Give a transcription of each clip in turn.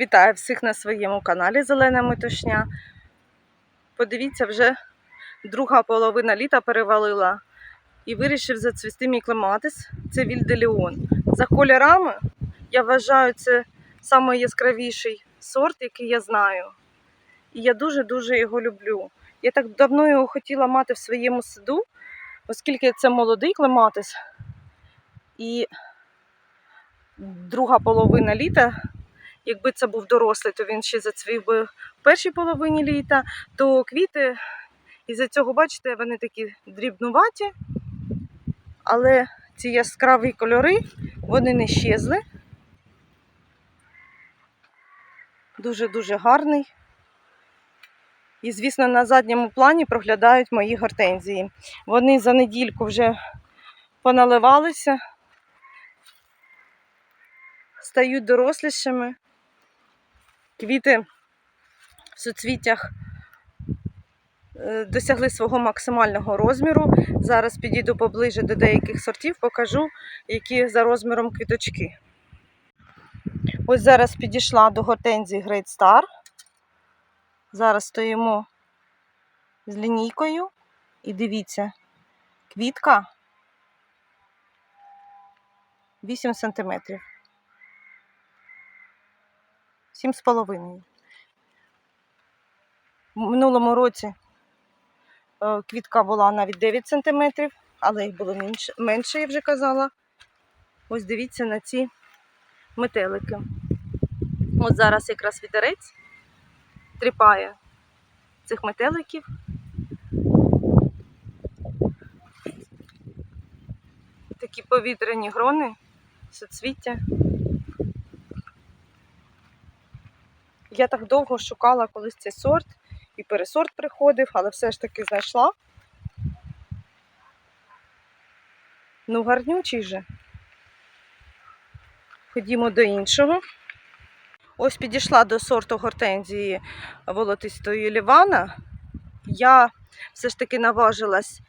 Вітаю всіх на своєму каналі Зелена Метушня. Подивіться, вже друга половина літа перевалила і вирішив зацвісти мій клематис. Це Вільделіон. За кольорами я вважаю, це найяскравіший сорт, який я знаю. І я дуже-дуже його люблю. Я так давно його хотіла мати в своєму саду, оскільки це молодий клематис. І друга половина літа Якби це був дорослий, то він ще зацвів би в першій половині літа, то квіти, із-за цього, бачите, вони такі дрібнуваті, але ці яскраві кольори, вони не щезли. Дуже-дуже гарний. І, звісно, на задньому плані проглядають мої гортензії. Вони за недільку вже поналивалися, стають дорослішими. Квіти в соцвітях е, досягли свого максимального розміру. Зараз підійду поближе до деяких сортів, покажу, які за розміром квіточки. Ось зараз підійшла до гортензії Great Star. Зараз стоїмо з лінійкою і дивіться, квітка 8 см. 7,5. В минулому році е, квітка була навіть 9 см, але їх було менше, я вже казала. Ось дивіться на ці метелики. От зараз якраз вітерець тріпає цих метеликів. Такі повітряні грони, соцвіття. Я так довго шукала колись цей сорт і пересорт приходив, але все ж таки знайшла. Ну, гарнючий же. Ходімо до іншого. Ось підійшла до сорту гортензії волотистої лівана. Я все ж таки наважилась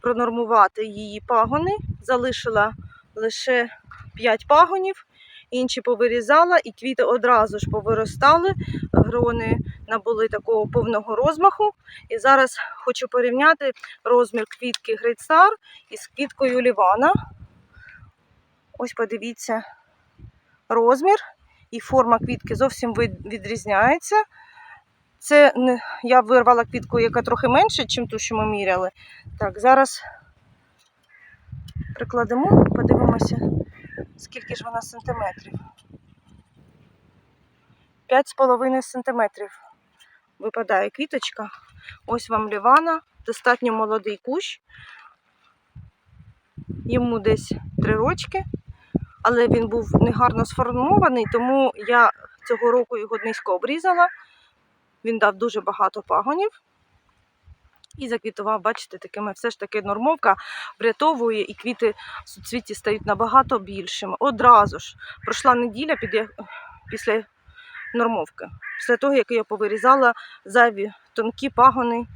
пронормувати її пагони, залишила лише 5 пагонів інші повирізала, і квіти одразу ж повиростали, грони набули такого повного розмаху. І зараз хочу порівняти розмір квітки Star із квіткою Лівана. Ось подивіться розмір і форма квітки зовсім відрізняється. Це я вирвала квітку, яка трохи менше, ніж ту, що ми міряли. Так, зараз прикладемо, подивимося скільки ж вона сантиметрів? 5,5 сантиметрів випадає квіточка. Ось вам лівана, достатньо молодий кущ. Йому десь три рочки, але він був негарно сформований, тому я цього року його низько обрізала. Він дав дуже багато пагонів. І заквітував, бачите, такими все ж таки нормовка врятовує, і квіти в суцвіті стають набагато більшими. Одразу ж пройшла неділя під, після нормовки, після того, як я повирізала зайві тонкі пагони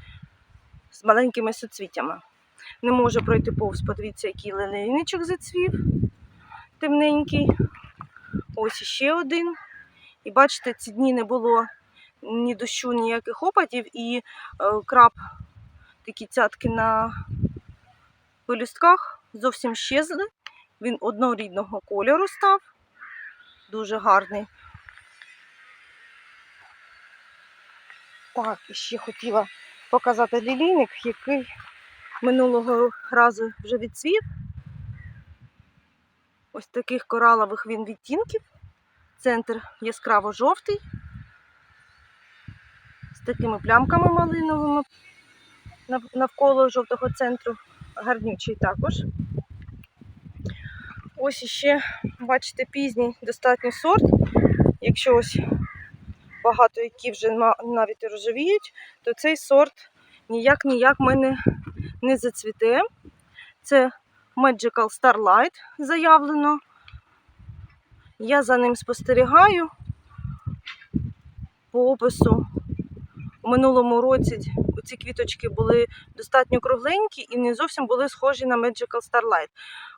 з маленькими суцвітями. Не можу пройти повз, подивіться, який лилейничок зацвів, темненький. Ось ще один. І бачите, ці дні не було ні дощу, ніяких опадів, і е, краб такі цятки на пелюстках зовсім щезли. Він однорідного кольору став, дуже гарний. Так, і ще хотіла показати лілійник, який минулого разу вже відцвів. Ось таких коралових він відтінків. Центр яскраво жовтий, з такими плямками малиновими навколо жовтого центру, гарнючий також. Ось іще, бачите, пізній достатньо сорт. Якщо ось багато які вже навіть рожевіють, то цей сорт ніяк-ніяк мене не зацвіте. Це Magical Starlight заявлено. Я за ним спостерігаю по опису. У минулому році ці квіточки були достатньо кругленькі і не зовсім були схожі на Magical Starlight.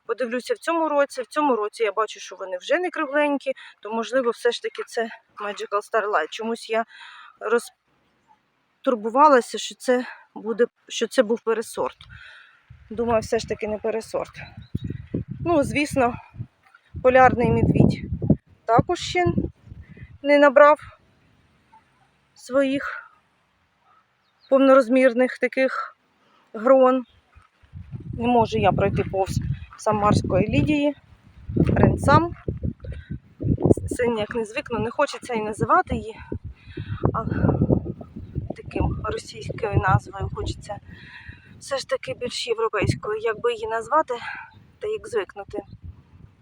Подивлюся в цьому році. В цьому році я бачу, що вони вже не кругленькі, то можливо, все ж таки це Magical Starlight. Чомусь я розтурбувалася, що це буде, що це був пересорт. Думаю, все ж таки не пересорт. Ну, звісно, полярний медвідь також ще не набрав своїх повнорозмірних таких грон. Не можу я пройти повз Самарської Лідії, Ренсам. Син як не звикну, не хочеться і називати її, а таким російською назвою хочеться все ж таки більш європейською. Якби її назвати, та як звикнути.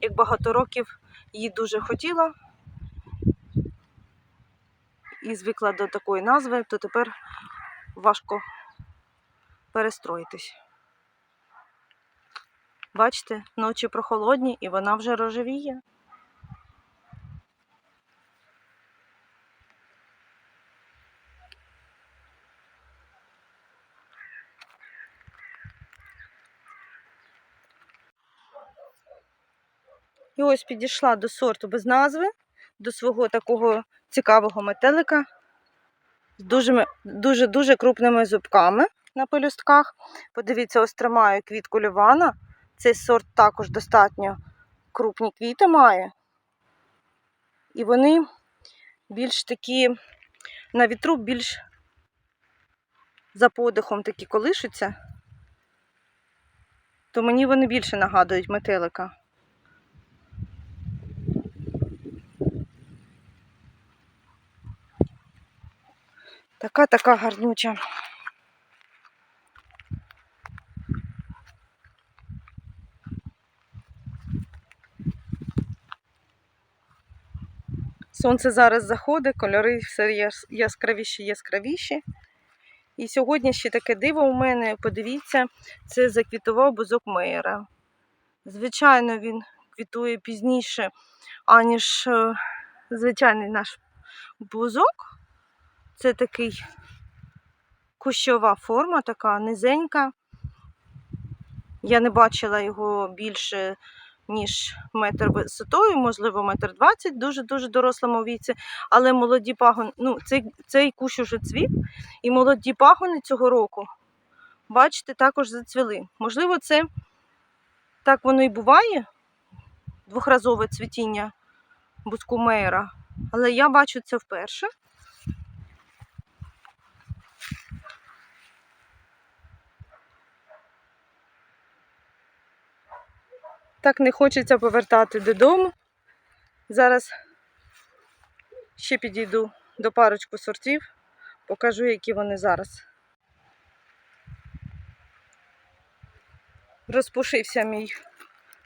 Як багато років її дуже хотіла і звикла до такої назви, то тепер важко перестроїтись. Бачите, ночі прохолодні і вона вже рожевіє. І ось підійшла до сорту без назви, до свого такого цікавого метелика з дуже, дуже, дуже крупними зубками на пелюстках. Подивіться, ось тримаю квітку лівана. Цей сорт також достатньо крупні квіти має. І вони більш такі на вітру більш за подихом такі колишуться, то мені вони більше нагадують метелика. Така така гарнюча. Сонце зараз заходить, кольори все яскравіші, яскравіші. І сьогодні ще таке диво у мене, подивіться, це заквітував бузок Мейера. Звичайно, він квітує пізніше, аніж е, звичайний наш бузок. Це такий кущова форма, така низенька. Я не бачила його більше, ніж метр висотою, можливо, метр двадцять, дуже-дуже дорослому віці. Але молоді пагони, ну, цей, цей кущ уже цвіт, і молоді пагони цього року, бачите, також зацвіли. Можливо, це так воно і буває, двохразове цвітіння бускумеера. Але я бачу це вперше. Так не хочеться повертати додому. Зараз ще підійду до парочку сортів, покажу, які вони зараз. Розпушився мій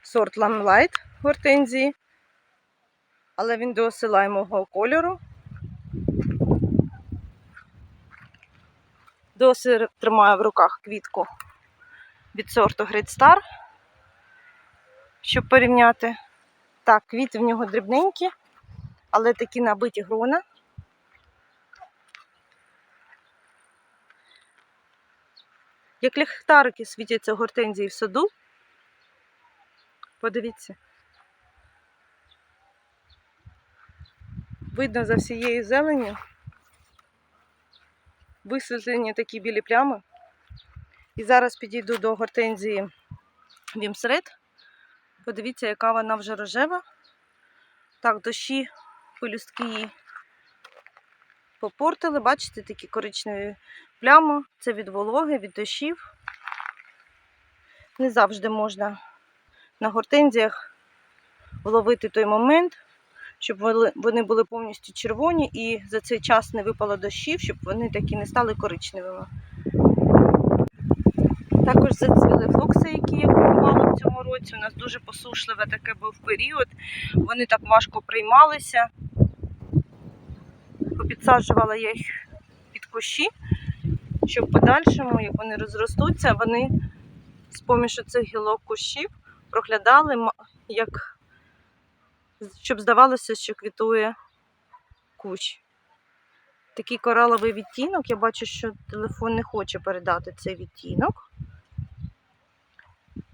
сорт Lamlight гортензії, але він до осилаємого кольору. Досі тримаю в руках квітку від сорту Great Star щоб порівняти. Так, квіти в нього дрібненькі, але такі набиті грона. Як ліхтарики світяться гортензії в саду. Подивіться. Видно за всією зеленю. Висвітлені такі білі плями. І зараз підійду до гортензії Вімсред. Подивіться, яка вона вже рожева. Так, дощі, пелюстки її попортили. Бачите, такі коричневі плями. Це від вологи, від дощів. Не завжди можна на гортензіях вловити той момент, щоб вони- були повністю червоні і за цей час не випало дощів, щоб вони такі не стали коричневими. Також зацвіли флокси, які я купувала в цьому році. У нас дуже посушливе таке був період. Вони так важко приймалися. Попідсаджувала я їх під кущі, щоб в подальшому, як вони розростуться, вони з поміж цих гілок кущів проглядали, як щоб здавалося, що квітує кущ. Такий кораловий відтінок. Я бачу, що телефон не хоче передати цей відтінок.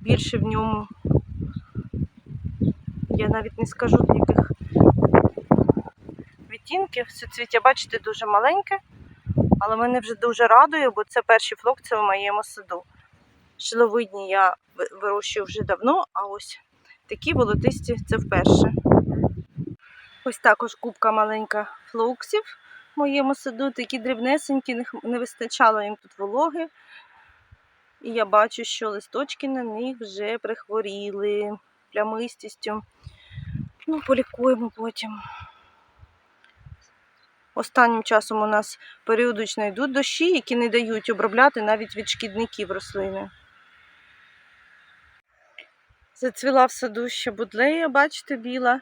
Більше в ньому Я навіть не скажу яких відтінків. Суцвіття, бачите, дуже маленьке, але мене вже дуже радує, бо це перші флокси в моєму саду. Шиловидні я вирощую вже давно, а ось такі волотисті це вперше. Ось також кубка маленька флоксів в моєму саду, такі дрібнесенькі, не вистачало їм тут вологи. І я бачу, що листочки на них вже прихворіли плямистістю. Ну, полікуємо потім. Останнім часом у нас періодично йдуть дощі, які не дають обробляти навіть від шкідників рослини. Зацвіла в саду ще будлея, бачите, біла.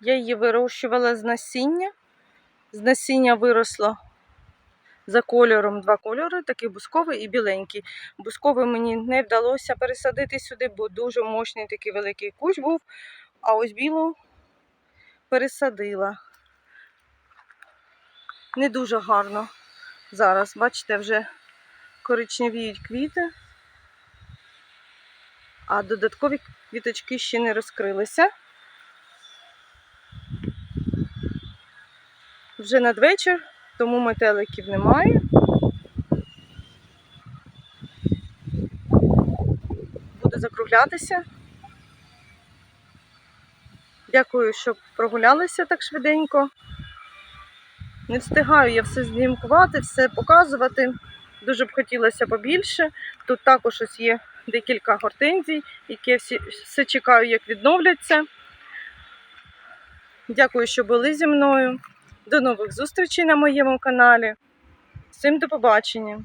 Я її вирощувала з насіння. З насіння виросло за кольором два кольори, такий бусковий і біленький. Бусковий мені не вдалося пересадити сюди, бо дуже мощний такий великий кущ був. А ось білу пересадила. Не дуже гарно зараз. Бачите, вже коричневіють квіти, а додаткові квіточки ще не розкрилися. Вже надвечір, тому метеликів немає. Буду закруглятися. Дякую, що прогулялися так швиденько. Не встигаю я все знімкувати, все показувати. Дуже б хотілося побільше. Тут також ось є декілька гортензій, які всі, все чекаю, як відновляться. Дякую, що були зі мною. До нових зустрічей на моєму каналі. Всім до побачення!